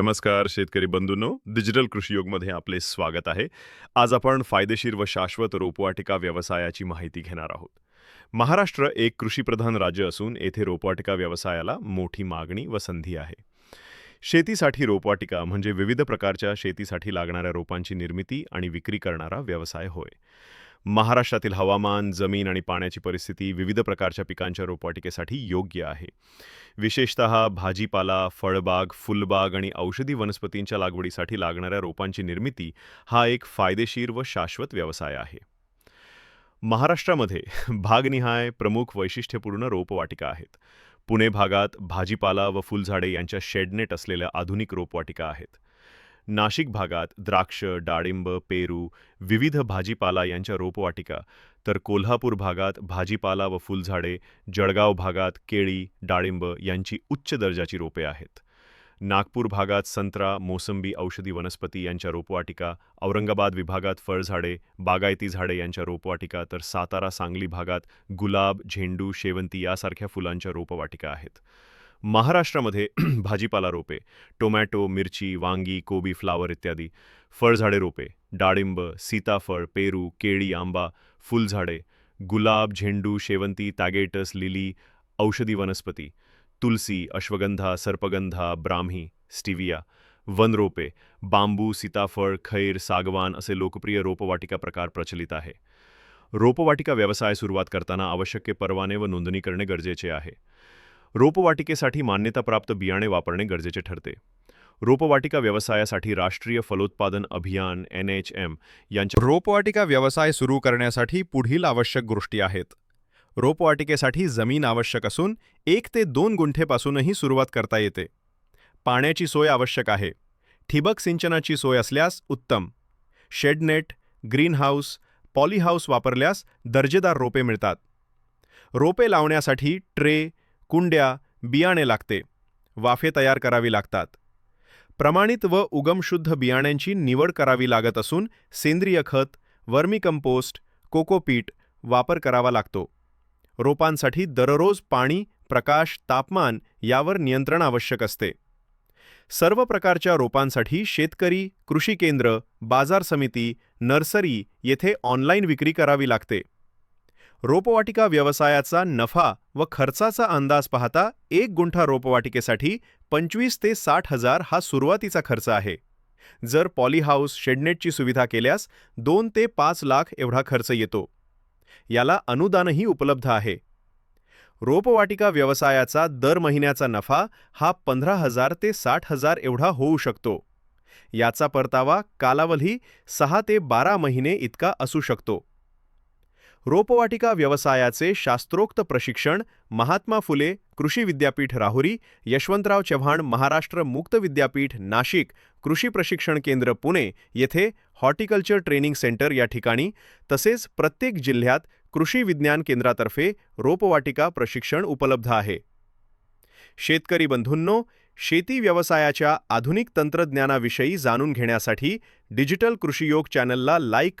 नमस्कार शेतकरी बंधूंनो. डिजिटल कृषी योगमध्ये आपले स्वागत आहे. आज आपण फायदेशीर व शाश्वत रोपवाटिका व्यवसायाची माहिती घेणार आहोत. महाराष्ट्र एक कृषीप्रधान राज्य असून येथे रोपवाटिका व्यवसायाला मोठी मागणी व संधी आहे. शेतीसाठी रोपवाटिका म्हणजे विविध प्रकारच्या शेतीसाठी लागणाऱ्या रोपांची निर्मिती आणि विक्री करणारा व्यवसाय होय. महाराष्ट्रातील हवामान जमीन आणि पाण्याची परिस्थिती विविध प्रकारच्या पिकांच्या रोपवाटिकेसाठी योग्य आहे. विशेषत भाजीपाला फळबाग फुलबाग आणि औषधी वनस्पतींच्या लागवडीसाठी लागणाऱ्या रोपांची निर्मिती हा एक फायदेशीर व शाश्वत व्यवसाय आहे. महाराष्ट्रामध्ये भागनिहाय प्रमुख वैशिष्ट्यपूर्ण रोपवाटिका आहेत. पुणे भागात भाजीपाला व फुलझाडे यांच्या शेडनेट असलेल्या आधुनिक रोपवाटिका आहेत. नाशिक भागात द्राक्ष डाळिंब पेरू विविध भाजीपाला यांच्या रोपवाटिका. तर कोल्हापूर भागात भाजीपाला व फुलझाडे जळगाव भागात केळी डाळिंब यांची उच्च दर्जाची रोपे आहेत. नागपूर भागात संत्रा मोसंबी औषधी वनस्पती यांच्या रोपवाटिका औरंगाबाद विभागात फळझाडे बागायती झाडे यांच्या रोपवाटिका तर सातारा सांगली भागात गुलाब झेंडू शेवंती यासारख्या फुलांच्या रोपवाटिका आहेत. महाराष्ट्रामध्ये भाजीपाला रोपे टोमॅटो मिरची वांगी कोबी फ्लावर इत्यादी फळझाडे रोपे डाळिंब सीताफळ पेरू केळी आंबा फुलझाडे गुलाब झेंडू शेवंती तागेटस लिली औषधी वनस्पती तुलसी अश्वगंधा सर्पगंधा ब्राह्मी स्टिविया वनरोपे बांबू सीताफळ खैर सागवान असे लोकप्रिय रोपवाटिका प्रकार प्रचलित आहे. रोपवाटिका व्यवसाय सुरुवात करताना आवश्यक परवाने व नोंदणी करणे गरजेचे आहे. रोपवाटिकेसाठी मान्यताप्राप्त बियाणे वापरणे गरजेचे ठरते. रोपवाटिका व्यवसायासाठी राष्ट्रीय फलोत्पादन अभियान एन एच एम यांच्या रोपवाटिका व्यवसाय सुरू करण्यासाठी पुढील आवश्यक गोष्टी आहेत. रोपवाटिकेसाठी जमीन आवश्यक असून एक ते दोन गुंठेपासूनही सुरुवात करता येते. पाण्याची सोय आवश्यक आहे. ठिबक सिंचनाची सोय असल्यास उत्तम. शेडनेट ग्रीनहाऊस पॉलीहाऊस वापरल्यास दर्जेदार रोपे मिळतात. रोपे लावण्यासाठी ट्रे कुंड्या बियाणे लागते. वाफे तयार करावी लागतात. प्रमाणित व उगमशुद्ध बियाण्यांची निवड करावी लागत असून सेंद्रिय खत वर्मी कंपोस्ट कोकोपीट वापर करावा लागतो. रोपांसाठी दररोज पाणी प्रकाश तापमान यावर नियंत्रण आवश्यक असते. सर्व प्रकारच्या रोपांसाठी शेतकरी कृषी केंद्र बाजार समिती नर्सरी येथे ऑनलाईन विक्री करावी लागते. रोपवाटिका व्यवसायाचा नफा व खर्चाचा अंदाज पाहता एक गुंठा रोपवाटिकेसाठी पंचवीस ते साठ हजार हा सुरुवातीचा खर्च आहे. जर पॉलीहाऊस शेडनेटची सुविधा केल्यास दोन ते पाच लाख एवढा खर्च येतो. याला अनुदानही उपलब्ध आहे. रोपवाटिका व्यवसायाचा दर महिन्याचा नफा हा पंधरा हजार ते साठ हजार एवढा होऊ शकतो. याचा परतावा कालावधी सहा ते बारा महिने इतका असू शकतो. रोपवाटिका व्यवसायाचे शास्त्रोक्त प्रशिक्षण महात्मा फुले कृषी विद्यापीठ राहुरी यशवंतराव चव्हाण महाराष्ट्र मुक्त विद्यापीठ नाशिक कृषी प्रशिक्षण केंद्र पुणे येथे हॉर्टिकल्चर ट्रेनिंग सेंटर या ठिकाणी तसेच प्रत्येक जिल्ह्यात कृषी विज्ञान केंद्रातर्फे रोपवाटिका प्रशिक्षण उपलब्ध आहे. शेतकरी बंधूंनो शेती व्यवसायाच्या आधुनिक तंत्रज्ञानाविषयी जाणून घेण्यासाठी डिजिटल कृषीयोग चॅनलला लाईक